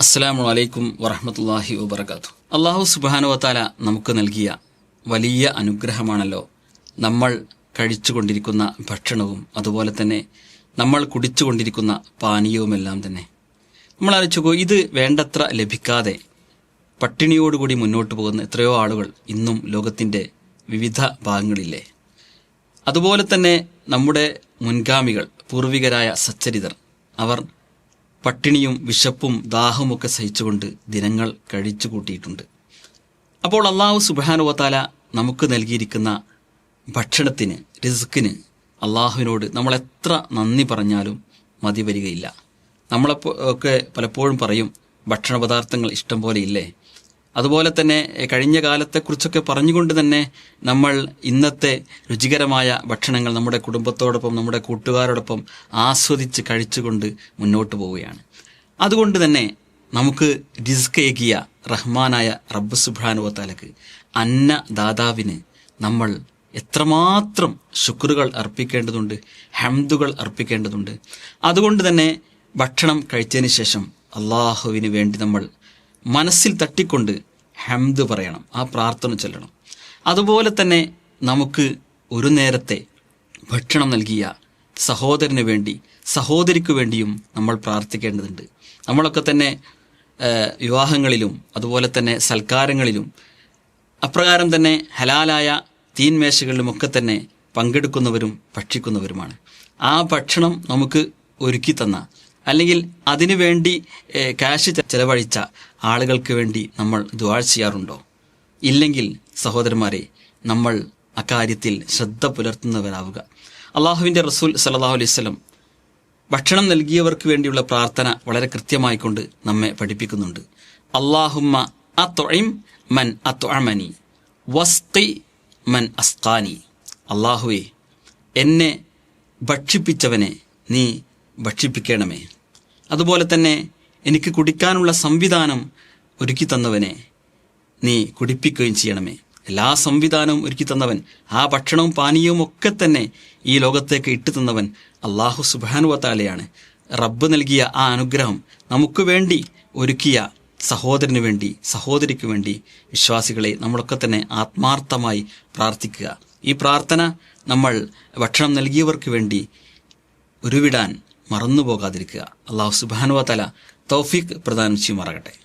അസ്സലാമു അലൈക്കും വറഹമത്തല്ലാഹി വബർക്കാത്തു അള്ളാഹു സുബാനുവത്താല നമുക്ക് നൽകിയ വലിയ അനുഗ്രഹമാണല്ലോ നമ്മൾ കഴിച്ചുകൊണ്ടിരിക്കുന്ന ഭക്ഷണവും അതുപോലെ തന്നെ നമ്മൾ കുടിച്ചുകൊണ്ടിരിക്കുന്ന പാനീയവുമെല്ലാം തന്നെ. നമ്മൾ ആലോചിച്ചോ ഇത് വേണ്ടത്ര ലഭിക്കാതെ പട്ടിണിയോടുകൂടി മുന്നോട്ട് പോകുന്ന എത്രയോ ആളുകൾ ഇന്നും ലോകത്തിന്റെ വിവിധ ഭാഗങ്ങളില്ലേ? അതുപോലെ തന്നെ നമ്മുടെ മുൻഗാമികൾ പൂർവികരായ സച്ചരിതർ അവർ പട്ടിണിയും വിശപ്പും ദാഹമൊക്കെ സഹിച്ചുകൊണ്ട് ദിനങ്ങൾ കഴിച്ചു കൂട്ടിയിട്ടുണ്ട്. അപ്പോൾ അള്ളാഹു സുബാനുവത്താല നമുക്ക് നൽകിയിരിക്കുന്ന ഭക്ഷണത്തിന് റിസ്ക്കിന് അള്ളാഹുവിനോട് നമ്മൾ എത്ര നന്ദി പറഞ്ഞാലും മതി വരികയില്ല. നമ്മളെപ്പോ ഒക്കെ പലപ്പോഴും പറയും ഭക്ഷണ പദാർത്ഥങ്ങൾ ഇഷ്ടം പോലെ ഇല്ലേ? അതുപോലെ തന്നെ കഴിഞ്ഞ കാലത്തെക്കുറിച്ചൊക്കെ പറഞ്ഞുകൊണ്ട് തന്നെ നമ്മൾ ഇന്നത്തെ രുചികരമായ ഭക്ഷണങ്ങൾ നമ്മുടെ കുടുംബത്തോടൊപ്പം നമ്മുടെ കൂട്ടുകാരോടൊപ്പം ആസ്വദിച്ച് കഴിച്ചുകൊണ്ട് മുന്നോട്ട് പോവുകയാണ്. അതുകൊണ്ട് തന്നെ നമുക്ക് റിസ്ക് ഏകിയ റഹ്മാനായ റബ്ബ് സുബ്രാനുവത്താലക്ക് അന്നദാതാവിന് നമ്മൾ എത്രമാത്രം ശുക്രുകൾ അർപ്പിക്കേണ്ടതുണ്ട് ഹംദുകൾ അർപ്പിക്കേണ്ടതുണ്ട്. അതുകൊണ്ട് തന്നെ ഭക്ഷണം കഴിച്ചതിന് ശേഷം അള്ളാഹുവിന് വേണ്ടി നമ്മൾ മനസ്സിൽ തട്ടിക്കൊണ്ട് ഹംദ് പറയണം ആ പ്രാർത്ഥന ചൊല്ലണം. അതുപോലെ തന്നെ നമുക്ക് ഒരു നേരത്തെ ഭക്ഷണം നൽകിയ സഹോദരന് വേണ്ടി സഹോദരിക്ക് വേണ്ടിയും നമ്മൾ പ്രാർത്ഥിക്കേണ്ടതുണ്ട്. നമ്മളൊക്കെ തന്നെ വിവാഹങ്ങളിലും അതുപോലെ തന്നെ സൽക്കാരങ്ങളിലും അപ്രകാരം തന്നെ ഹലാലായ തീൻമേശകളിലുമൊക്കെ തന്നെ പങ്കെടുക്കുന്നവരും ഭക്ഷിക്കുന്നവരുമാണ്. ആ ഭക്ഷണം നമുക്ക് ഒരുക്കി തന്ന അല്ലെങ്കിൽ അതിനു വേണ്ടി ക്യാഷ് ചെലവഴിച്ച ആളുകൾക്ക് വേണ്ടി നമ്മൾ ദ്വാ ചെയ്യാറുണ്ടോ? ഇല്ലെങ്കിൽ സഹോദരന്മാരെ നമ്മൾ അക്കാര്യത്തിൽ ശ്രദ്ധ പുലർത്തുന്നവരാവുക. അള്ളാഹുവിന്റെ റസൂൽ സല്ലല്ലാഹു അലൈഹി വസല്ലം ഭക്ഷണം നൽകിയവർക്ക് വേണ്ടിയുള്ള പ്രാർത്ഥന വളരെ കൃത്യമായിക്കൊണ്ട് നമ്മെ പഠിപ്പിക്കുന്നുണ്ട്. അള്ളാഹുമ്മ അത്തൊഴിം മൻ അത്തൊഴമനി വസ്തി മൻ അസ്കാനി അള്ളാഹുവേ എന്നെ ഭക്ഷിപ്പിച്ചവനെ നീ ഭക്ഷിപ്പിക്കണമേ. അതുപോലെ തന്നെ എനിക്ക് കുടിക്കാനുള്ള സംവിധാനം ഒരുക്കി തന്നവനെ. നീ കുടിപ്പിക്കുകയും ചെയ്യണമേ. എല്ലാ സംവിധാനവും ഒരുക്കി തന്നവൻ ആ ഭക്ഷണവും പാനീയവും ഒക്കെ തന്നെ ഈ ലോകത്തേക്ക് ഇട്ടു തന്നവൻ അള്ളാഹു സുബാനുവത്താലയാണ് റബ്ബ് നൽകിയ ആ അനുഗ്രഹം നമുക്ക് വേണ്ടി ഒരുക്കിയ സഹോദരന് വേണ്ടി സഹോദരിക്ക് വേണ്ടി വിശ്വാസികളെ നമ്മളൊക്കെ തന്നെ ആത്മാർത്ഥമായി പ്രാർത്ഥിക്കുക. ഈ പ്രാർത്ഥന നമ്മൾ ഭക്ഷണം നൽകിയവർക്ക് വേണ്ടി ഉരുവിടാൻ മറന്നു പോകാതിരിക്കുക അള്ളാഹു സുബാനുവ തല തൗഫീഖ് പ്രദാനം ചെയ്യുമാറാകട്ടെ.